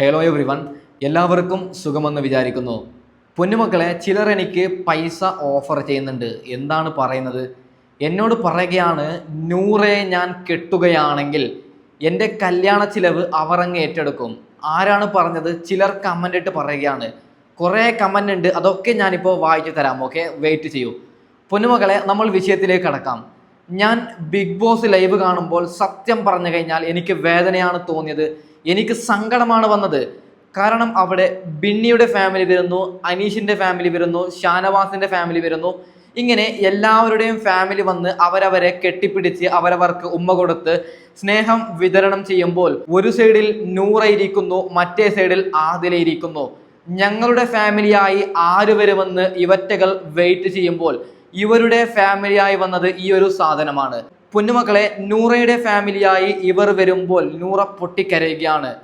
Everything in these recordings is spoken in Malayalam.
ഹലോ എവ്രി വൺ എല്ലാവർക്കും സുഖമെന്ന് വിചാരിക്കുന്നു. പൊന്നുമക്കളെ ചിലർ എനിക്ക് പൈസ ഓഫർ ചെയ്യുന്നുണ്ട്. എന്താണ് പറയുന്നത്? എന്നോട് പറയുകയാണ് നൂറെ ഞാൻ കെട്ടുകയാണെങ്കിൽ എന്റെ കല്യാണ ചിലവ് അവർ അങ്ങ് ഏറ്റെടുക്കും. ആരാണ് പറഞ്ഞത്? ചിലർ കമന്റ് ഇട്ട് പറയുകയാണ്. കുറേ കമന്റ് ഉണ്ട്. അതൊക്കെ ഞാനിപ്പോൾ വായിച്ചു തരാം. ഓക്കെ വെയിറ്റ് ചെയ്യൂ. പൊന്നുമക്കളെ നമ്മൾ വിഷയത്തിലേക്ക് കടക്കാം. ഞാൻ ബിഗ് ബോസ് ലൈവ് കാണുമ്പോൾ സത്യം പറഞ്ഞു കഴിഞ്ഞാൽ എനിക്ക് വേദനയാണ് തോന്നിയത്. എനിക്ക് സങ്കടമാണ് വന്നത്. കാരണം അവിടെ ബിന്നിയുടെ ഫാമിലി വരുന്നു അനീഷിന്റെ ഫാമിലി വരുന്നു ഷാനവാസിന്റെ ഫാമിലി വരുന്നു. ഇങ്ങനെ എല്ലാവരുടെയും ഫാമിലി വന്ന് അവരവരെ കെട്ടിപ്പിടിച്ച് അവരവർക്ക് ഉമ്മ കൊടുത്ത് സ്നേഹം വിതരണം ചെയ്യുമ്പോൾ ഒരു സൈഡിൽ നൂറ ഇരിക്കുന്നു മറ്റേ സൈഡിൽ ആദില ഇരിക്കുന്നു. ഞങ്ങളുടെ ഫാമിലിയായി ആര് വരുമെന്ന് ഇവറ്റകൾ വെയിറ്റ് ചെയ്യുമ്പോൾ ഇവരുടെ ഫാമിലിയായി വന്നത് ഈ ഒരു സാധനമാണ്. പൊന്നുമക്കളെ നൂറയുടെ ഫാമിലിയായി ഇവർ വരുമ്പോൾ നൂറ പൊട്ടിക്കരയുകയാണ്.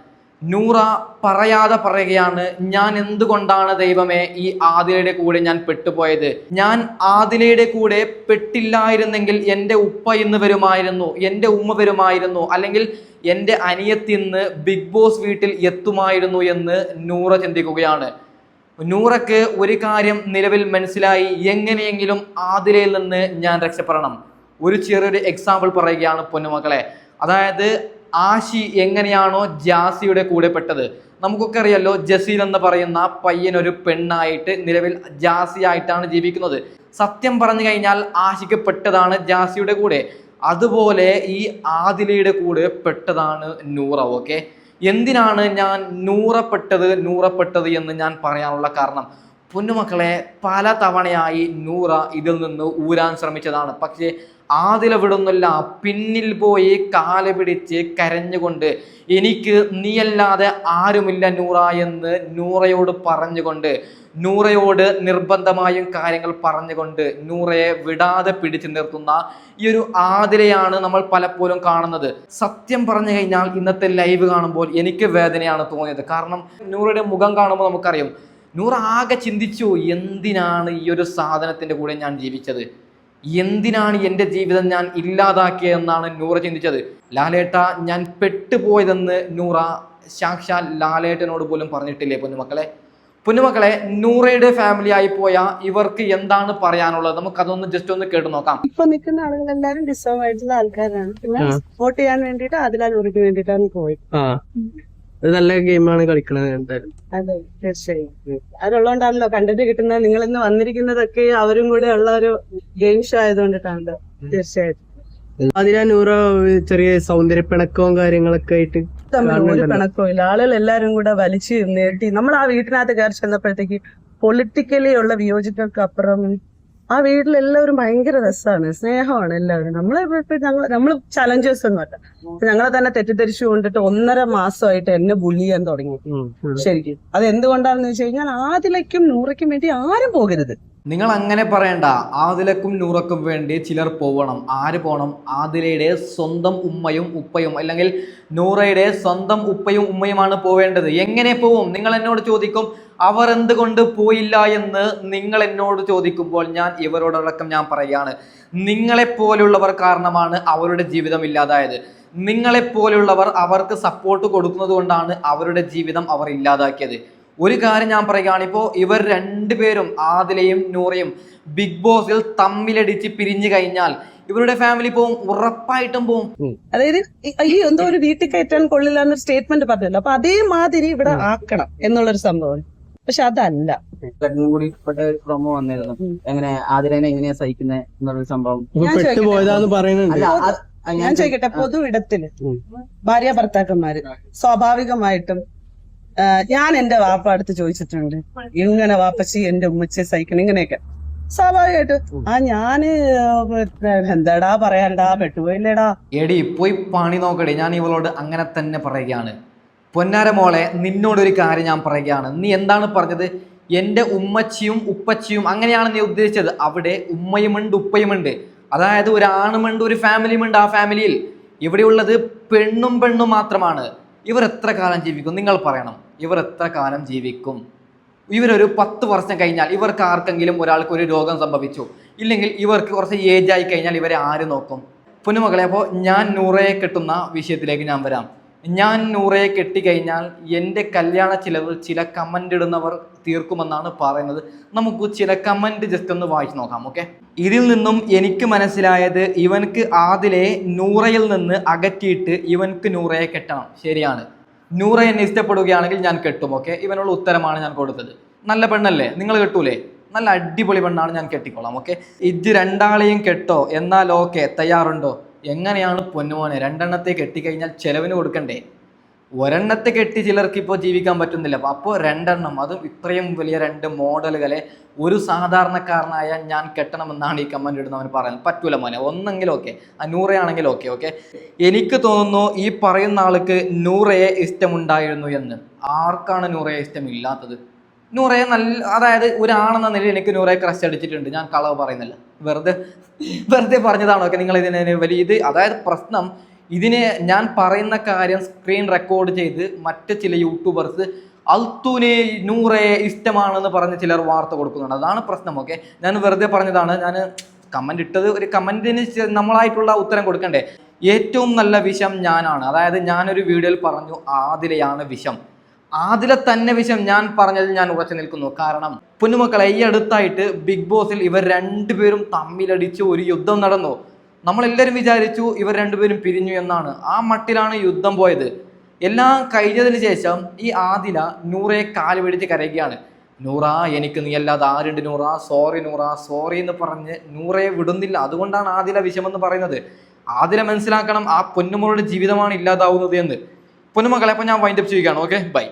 നൂറ പറയാതെ പറയുകയാണ് ഞാൻ എന്തുകൊണ്ടാണ് ദൈവമേ ഈ ആദിലയുടെ കൂടെ ഞാൻ പെട്ടുപോയത്? ഞാൻ ആദിലയുടെ കൂടെ പെട്ടില്ലായിരുന്നെങ്കിൽ എന്റെ ഉപ്പ ഇന്ന് വരുമായിരുന്നു എന്റെ ഉമ്മ വരുമായിരുന്നു അല്ലെങ്കിൽ എന്റെ അനിയത്തിന്ന് ബിഗ് ബോസ് വീട്ടിൽ എത്തുമായിരുന്നു എന്ന് നൂറ ചിന്തിക്കുകയാണ്. നൂറക്ക് ഒരു കാര്യം നിലവിൽ മനസ്സിലായി എങ്ങനെയെങ്കിലും ആതിരയിൽ നിന്ന് ഞാൻ രക്ഷപ്പെടണം. ഒരു ചെറിയൊരു എക്സാമ്പിൾ പറയുകയാണ് പൊന്നുമക്കളെ. അതായത് ആശി എങ്ങനെയാണോ ജാസിയുടെ കൂടെ പെട്ടത്. നമുക്കൊക്കെ അറിയാലോ ജസീൽ എന്ന് പറയുന്ന പയ്യൻ ഒരു പെണ്ണായിട്ട് നിലവിൽ ജാസി ആയിട്ടാണ് ജീവിക്കുന്നത്. സത്യം പറഞ്ഞു കഴിഞ്ഞാൽ ആശിക്ക് പെട്ടതാണ് ജാസിയുടെ കൂടെ. അതുപോലെ ഈ ആദിലയുടെ കൂടെ പെട്ടതാണ് നൂറ ഓക്കെ എന്തിനാണ് ഞാൻ നൂറപ്പെട്ടത് നൂറപ്പെട്ടത് എന്ന് ഞാൻ പറയാനുള്ള കാരണം? പൊന്നുമക്കളെ പല തവണയായി നൂറ ഇതിൽ നിന്ന് ഊരാൻ ശ്രമിച്ചതാണ്. പക്ഷേ ആദില വിടുന്നില്ല. പിന്നിൽ പോയി കാല പിടിച്ച് കരഞ്ഞുകൊണ്ട് എനിക്ക് നീയല്ലാതെ ആരുമില്ല നൂറ എന്ന് നൂറയോട് പറഞ്ഞുകൊണ്ട് നൂറയോട് നിർബന്ധമായും കാര്യങ്ങൾ പറഞ്ഞുകൊണ്ട് നൂറയെ വിടാതെ പിടിച്ചു നിർത്തുന്ന ഈ ഒരു ആതിരയാണ് നമ്മൾ പലപ്പോഴും കാണുന്നത്. സത്യം പറഞ്ഞു കഴിഞ്ഞാൽ ഇന്നത്തെ ലൈവ് കാണുമ്പോൾ എനിക്ക് വേദനയാണ് തോന്നിയത്. കാരണം നൂറയുടെ മുഖം കാണുമ്പോൾ നമുക്കറിയാം നൂറ ആകെ ചിന്തിച്ചു എന്തിനാണ് ഈ ഒരു സാധനത്തിന്റെ കൂടെ ഞാൻ ജീവിച്ചത്? എന്തിനാണ് എന്റെ ജീവിതം ഞാൻ ഇല്ലാതാക്കിയതെന്നാണ് നൂറ ചിന്തിച്ചത്. ലാലേട്ട ഞാൻ പെട്ടുപോയതെന്ന് നൂറ സാക്ഷാൽ ലാലേട്ടനോട് പോലും പറഞ്ഞിട്ടില്ലേ പൊന്നുമക്കളെ? പൊന്നുമക്കളെ നൂറയുടെ ഫാമിലി ആയി പോയ ഇവർക്ക് എന്താണ് പറയാനുള്ളത്? നമുക്ക് അതൊന്ന് ജസ്റ്റ് ഒന്ന് കേട്ടു നോക്കാം. ഇപ്പൊ നിൽക്കുന്ന ആളുകൾ ആളുകളെല്ലാരും ഡിസേർവ് ആയിട്ടുള്ള ആൾക്കാരാണ്. പിന്നെ സപ്പോർട്ട് ചെയ്യാൻ വേണ്ടിട്ട് അതിലാ നൂറിക്ക് വേണ്ടിട്ടാണ് പോയി ആ. ഒരു നല്ല ഗെയിമാണ് കളിക്കണത് എന്തായാലും. അതെ തീർച്ചയായും. അവരുള്ളതുകൊണ്ടാണല്ലോ കണ്ടന്റ് കിട്ടുന്നത്. നിങ്ങൾ ഇന്ന് വന്നിരിക്കുന്നതൊക്കെ അവരും കൂടെ ഉള്ള ഒരു ഗെയിം ഷോ ആയതുകൊണ്ടിട്ടാണല്ലോ. തീർച്ചയായിട്ടും അതിനാ നൂറ ചെറിയ സൗന്ദര്യപ്പിണക്കവും കാര്യങ്ങളൊക്കെ ആയിട്ട് പിണക്കവും ഇല്ല ആളുകൾ എല്ലാരും കൂടെ വലിച്ചു നീട്ടി. നമ്മൾ ആ വീട്ടിനകത്ത് കയറി ചെന്നപ്പോഴത്തേക്ക് പൊളിറ്റിക്കലി ഉള്ള വിയോജിപ്പുകൾക്ക് അപ്പുറം ആ വീട്ടിൽ എല്ലാവരും ഭയങ്കര രസമാണ് സ്നേഹമാണ് എല്ലാവരും. നമ്മളെ ഞങ്ങൾ നമ്മൾ ചലഞ്ചേഴ്സ് ഒന്നും അല്ല. ഞങ്ങളെ തന്നെ തെറ്റിദ്ധരിച്ചു കൊണ്ടിട്ട് ഒന്നര മാസമായിട്ട് എന്നെ ബുള്ളി ചെയ്യാൻ തുടങ്ങി. ശരിക്കും. അത് എന്തുകൊണ്ടാണെന്ന് വെച്ച് കഴിഞ്ഞാൽ ആദിലയ്ക്കും നൂറയ്ക്കും വേണ്ടി ആരും പോകരുത്. നിങ്ങൾ അങ്ങനെ പറയണ്ട. ആദിലക്കും നൂറക്കും വേണ്ടി ചിലർ പോവണം. ആര് പോകണം ആദിലയുടെ സ്വന്തം ഉമ്മയും ഉപ്പയും. അല്ലെങ്കിൽ നൂറയുടെ സ്വന്തം ഉപ്പയും ഉമ്മയുമാണ് പോവേണ്ടത്. എങ്ങനെ പോവും? നിങ്ങൾ എന്നോട് ചോദിക്കും അവർ എന്തുകൊണ്ട് പോയില്ല എന്ന് നിങ്ങൾ എന്നോട് ചോദിക്കുമ്പോൾ ഞാൻ ഇവരോടടക്കം ഞാൻ പറയുകയാണ്. നിങ്ങളെപ്പോലുള്ളവർ കാരണമാണ് അവരുടെ ജീവിതം ഇല്ലാതായത്. നിങ്ങളെപ്പോലുള്ളവർ അവർക്ക് സപ്പോർട്ട് കൊടുക്കുന്നത് കൊണ്ടാണ് അവരുടെ ജീവിതം അവർ ഇല്ലാതാക്കിയത്. ഒരു കാര്യം ഞാൻ പറയുകയാണ് ഇപ്പോൾ ഇവർ രണ്ടുപേരും ആദിലയും നൂറയും ബിഗ് ബോസിൽ തമ്മിലടിച്ച് പിരിഞ്ഞു കഴിഞ്ഞാൽ ഇവരുടെ ഫാമിലി പോവും ഉറപ്പായിട്ടും പോവും. അതായത് ഈ- എന്തോ ഒരു വീട്ടിൽ കയറ്റാൻ കൊള്ളില്ല എന്നൊരു സ്റ്റേറ്റ്മെന്റ് പറഞ്ഞല്ലോ. അപ്പൊ അതേമാതിരി ഇവിടെ ആക്കണം എന്നുള്ളൊരു സംഭവം. പക്ഷെ അതല്ല. കൂടി പ്രൊമോ വന്നിരുന്നു. എങ്ങനെ ആതിരനെ എങ്ങനെയാ സഹിക്കുന്നത് എന്നുള്ളൊരു സംഭവം. പെട്ടുപോയതാന്ന് പറയുന്നുണ്ട്. ഞാൻ ചോദിക്കട്ടെ. പൊതു ഇടത്തിൽ ഭാര്യ ഭർത്താക്കന്മാര് സ്വാഭാവികമായിട്ടും ഞാൻ എന്റെ വാപ്പ അടുത്ത് ചോദിച്ചിട്ടുണ്ട്. ഇങ്ങനെ വാപ്പച്ചി എന്റെ ഉമ്മച്ചെ സഹിക്കണം? ഇങ്ങനെയൊക്കെ. സ്വാഭാവികമായിട്ട് ആ ഞാൻ എന്താടാ പറയാണ്ടാ പെട്ടുപോയില്ലേടാ. എടി പോയി പണി നോക്കടി. ഞാൻ ഇവളോട് അങ്ങനെ തന്നെ പറയുകയാണ്. പൊന്നാര മോളെ നിന്നോടൊരു കാര്യം ഞാൻ പറയുകയാണ്. നീ എന്താണ് പറഞ്ഞത്? എന്റെ ഉമ്മച്ചിയും ഉപ്പച്ചിയും അങ്ങനെയാണ് നീ ഉദ്ദേശിച്ചത്? അവിടെ ഉമ്മയുമുണ്ട് ഉപ്പയുമുണ്ട്. അതായത് ഒരു ആണുമുണ്ട് ഒരു ഫാമിലിയുമുണ്ട് ആ ഫാമിലിയിൽ. ഇവിടെയുള്ളത് പെണ്ണും പെണ്ണും മാത്രമാണ്. ഇവർ എത്ര കാലം ജീവിക്കും? നിങ്ങൾ പറയണം. ഇവർ എത്ര കാലം ജീവിക്കും? ഇവരൊരു പത്ത് വർഷം കഴിഞ്ഞാൽ ഇവർക്ക് ആർക്കെങ്കിലും ഒരാൾക്ക് ഒരു രോഗം സംഭവിച്ചു. ഇല്ലെങ്കിൽ ഇവർക്ക് കുറച്ച് ഏജ് ആയി കഴിഞ്ഞാൽ ഇവരെ ആര് നോക്കും? പൊന്നുമകളെ അപ്പോൾ ഞാൻ നൂറയെ കെട്ടുന്ന വിഷയത്തിലേക്ക് ഞാൻ വരാം. ഞാൻ നൂറയെ കെട്ടിക്കഴിഞ്ഞാൽ എന്റെ കല്യാണ ചിലവ് ചില കമന്റ് ഇടുന്നവർ തീർക്കുമെന്നാണ് പറയുന്നത്. നമുക്ക് ചില കമന്റ് ജസ്റ്റ് ഒന്ന് വായിച്ചു നോക്കാം ഓക്കെ ഇതിൽ നിന്നും എനിക്ക് മനസ്സിലായത് ഇവൻക്ക് ആദിലെ നൂറയിൽ നിന്ന് അകറ്റിയിട്ട് ഇവൻക്ക് നൂറയെ കെട്ടണം. ശരിയാണ്. നൂറ എന്നെ ഇഷ്ടപ്പെടുകയാണെങ്കിൽ ഞാൻ കെട്ടും ഓക്കെ ഇവനുള്ള ഉത്തരമാണ് ഞാൻ കൊടുത്തത്. നല്ല പെണ്ണല്ലേ? നിങ്ങൾ കെട്ടൂലേ? നല്ല അടിപൊളി പെണ്ണാണ് ഞാൻ കെട്ടിക്കോളാം ഓക്കെ ഇത് രണ്ടാളെയും കെട്ടോ? എന്നാൽ ഓക്കെ തയ്യാറുണ്ടോ? എങ്ങനെയാണ് പൊന്നുമോനെ? രണ്ടെണ്ണത്തെ കെട്ടിക്കഴിഞ്ഞാൽ ചെലവിന് കൊടുക്കണ്ടേ? ഒരെണ്ണത്തെ കെട്ടി ചിലർക്ക് ഇപ്പോൾ ജീവിക്കാൻ പറ്റുന്നില്ല. അപ്പോൾ രണ്ടെണ്ണം. അതും ഇത്രയും വലിയ രണ്ട് മോഡലുകളെ ഒരു സാധാരണക്കാരനായ ഞാൻ കെട്ടണമെന്നാണ് ഈ കമന്റ് ഇടുന്നവൻ പറയുന്നത്. പറ്റൂല മോനെ. ഒന്നെങ്കിലും ഓക്കെ നൂറയാണെങ്കിലും ഓക്കെ ഓക്കെ എനിക്ക് തോന്നുന്നു ഈ പറയുന്ന ആൾക്ക് നൂറയെ ഇഷ്ടമുണ്ടായിരുന്നു എന്ന്. ആർക്കാണ് നൂറയെ ഇഷ്ടമില്ലാത്തത്? നൂറയെ നല്ല അതായത് ഒരാണെന്ന നിലയിൽ എനിക്ക് നൂറയെ ക്രഷ് അടിച്ചിട്ടുണ്ട്. ഞാൻ കളവ് പറയുന്നില്ല. വെറുതെ വെറുതെ പറഞ്ഞതാണോ? ഒക്കെ നിങ്ങൾ ഇതിനെ വലിയ ഇത് അതായത് പ്രശ്നം ഇതിനെ ഞാൻ പറയുന്ന കാര്യം സ്ക്രീൻ റെക്കോർഡ് ചെയ്ത് മറ്റ് ചില യൂട്യൂബേഴ്സ് അൽത്തുനെ നൂറെ ഇഷ്ടമാണെന്ന് പറഞ്ഞ് ചിലർ വാർത്ത കൊടുക്കുന്നുണ്ട്. അതാണ് പ്രശ്നം ഓക്കെ ഞാൻ വെറുതെ പറഞ്ഞതാണ്. ഞാൻ കമന്റ് ഇട്ടത് ഒരു കമന്റിന് നമ്മളായിട്ടുള്ള ഉത്തരം കൊടുക്കണ്ടേ? ഏറ്റവും നല്ല വിഷം ഞാനാണ്. അതായത് ഞാനൊരു വീഡിയോയിൽ പറഞ്ഞു ആദിലയാണ് വിഷം. ആദിലെ തന്നെ വിഷം ഞാൻ പറഞ്ഞതിൽ ഞാൻ ഉറച്ചു നിൽക്കുന്നു. കാരണം പൊന്നുമക്കളെ ഈ അടുത്തായിട്ട് ബിഗ് ബോസിൽ ഇവർ രണ്ടുപേരും തമ്മിലടിച്ച് ഒരു യുദ്ധം നടന്നു. നമ്മളെല്ലാവരും വിചാരിച്ചു ഇവർ രണ്ടുപേരും പിരിഞ്ഞു എന്നാണ്. ആ മട്ടിലാണ് യുദ്ധം പോയത്. എല്ലാം കഴിഞ്ഞതിന് ശേഷം ഈ ആദില നൂറെ കാൽ പിടിച്ച് കരയുകയാണ്. നൂറാ എനിക്ക് നീ അല്ലാതെ ആരുണ്ട് നൂറാ? സോറി നൂറാ സോറി എന്ന് പറഞ്ഞ് നൂറയെ വിടുന്നില്ല. അതുകൊണ്ടാണ് ആദില വിഷമെന്ന് പറയുന്നത്. ആദില മനസ്സിലാക്കണം ആ പൊന്നുമോളുടെ ജീവിതമാണ് ഇല്ലാതാവുന്നത് എന്ന്. പൊന്നുമകളെ അപ്പം ഞാൻ വൈൻഡപ്പ് ചെയ്യുകയാണ്. Okay bye